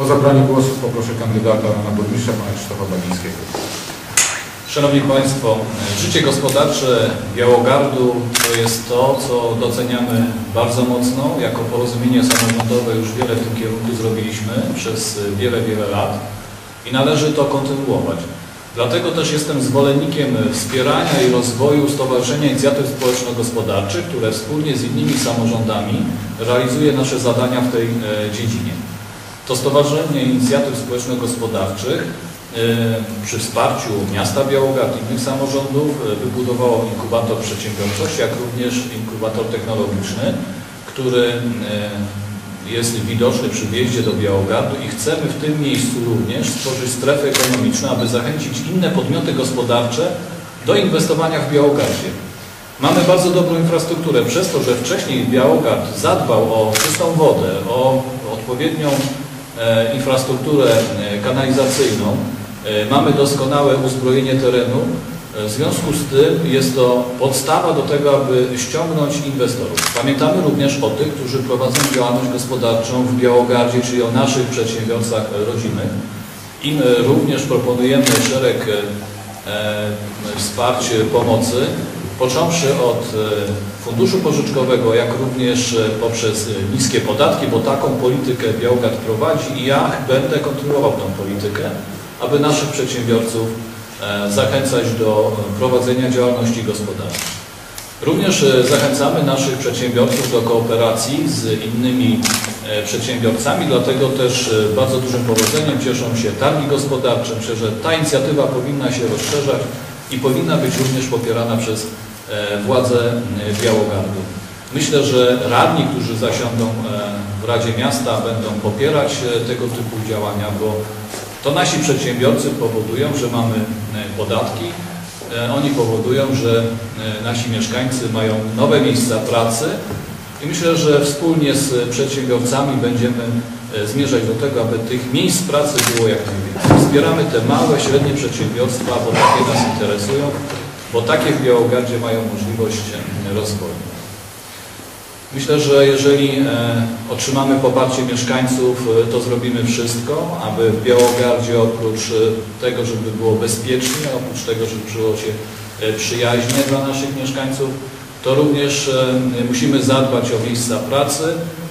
O zabranie głosu poproszę kandydata na burmistrza pana Krzysztofa Bagińskiego. Szanowni Państwo, życie gospodarcze Białogardu to jest to, co doceniamy bardzo mocno. Jako porozumienie samorządowe już wiele w tym kierunku zrobiliśmy przez wiele, wiele lat i należy to kontynuować. Dlatego też jestem zwolennikiem wspierania i rozwoju Stowarzyszenia Inicjatyw Społeczno-Gospodarczych, które wspólnie z innymi samorządami realizuje nasze zadania w tej e, dziedzinie. To Stowarzyszenie Inicjatyw Społeczno-Gospodarczych e, przy wsparciu miasta Białogard i innych samorządów e, wybudowało inkubator przedsiębiorczości, jak również inkubator technologiczny, który e, jest widoczny przy wjeździe do Białogardu i chcemy w tym miejscu również stworzyć strefę ekonomiczną, aby zachęcić inne podmioty gospodarcze do inwestowania w Białogardzie. Mamy bardzo dobrą infrastrukturę przez to, że wcześniej Białogard zadbał o czystą wodę, o odpowiednią infrastrukturę e, kanalizacyjną. E, mamy doskonałe uzbrojenie terenu. W związku z tym jest to podstawa do tego, aby ściągnąć inwestorów. Pamiętamy również o tych, którzy prowadzą działalność gospodarczą w Białogardzie, czyli o naszych przedsiębiorcach rodzinnych. Im również proponujemy szereg e, wsparć, pomocy, począwszy od e, funduszu pożyczkowego, jak również poprzez niskie podatki, bo taką politykę Białogard prowadzi i ja będę kontynuował tą politykę, aby naszych przedsiębiorców E, zachęcać do prowadzenia działalności gospodarczej. Również e, zachęcamy naszych przedsiębiorców do kooperacji z innymi e, przedsiębiorcami, dlatego też bardzo dużym powodzeniem cieszą się targi gospodarcze. Myślę, że ta inicjatywa powinna się rozszerzać i powinna być również popierana przez władze Białogardu. Myślę, że radni, którzy zasiądą w Radzie Miasta będą popierać tego typu działania, bo to nasi przedsiębiorcy powodują, że mamy e, podatki, e, oni powodują, że e, nasi mieszkańcy mają nowe miejsca pracy i myślę, że wspólnie z przedsiębiorcami będziemy zmierzać do tego, aby tych miejsc pracy było jak najwięcej. Wspieramy te małe, średnie przedsiębiorstwa, bo takie nas interesują, bo takie w Białogardzie mają możliwość rozwoju. Myślę, że jeżeli e, otrzymamy poparcie mieszkańców, e, to zrobimy wszystko, aby w Białogardzie oprócz e, tego, żeby było bezpiecznie, oprócz tego, żeby czuło się przyjaźnie dla naszych mieszkańców, to również musimy zadbać o miejsca pracy,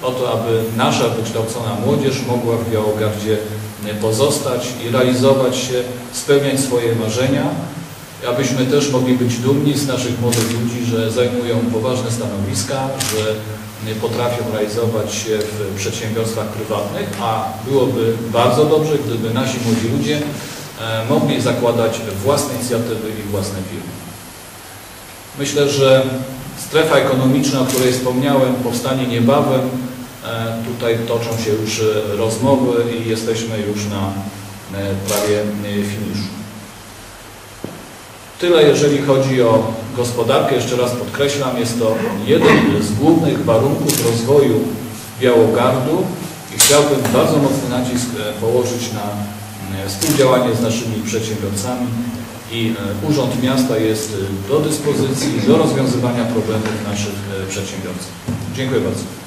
o to, aby nasza wykształcona młodzież mogła w Białogardzie pozostać i realizować się, spełniać swoje marzenia, abyśmy też mogli być dumni z naszych młodych ludzi, że zajmują poważne stanowiska, że potrafią realizować się w przedsiębiorstwach prywatnych, a byłoby bardzo dobrze, gdyby nasi młodzi ludzie e, mogli zakładać własne inicjatywy i własne firmy. Myślę, że strefa ekonomiczna, o której wspomniałem, powstanie niebawem. E, tutaj toczą się już rozmowy i jesteśmy już na e, prawie finiszu. Tyle jeżeli chodzi o gospodarkę. Jeszcze raz podkreślam, jest to jeden z głównych warunków rozwoju Białogardu i chciałbym bardzo mocny nacisk e, położyć na e, współdziałanie z naszymi przedsiębiorcami i e, Urząd Miasta jest do dyspozycji do rozwiązywania problemów naszych przedsiębiorców. Dziękuję bardzo.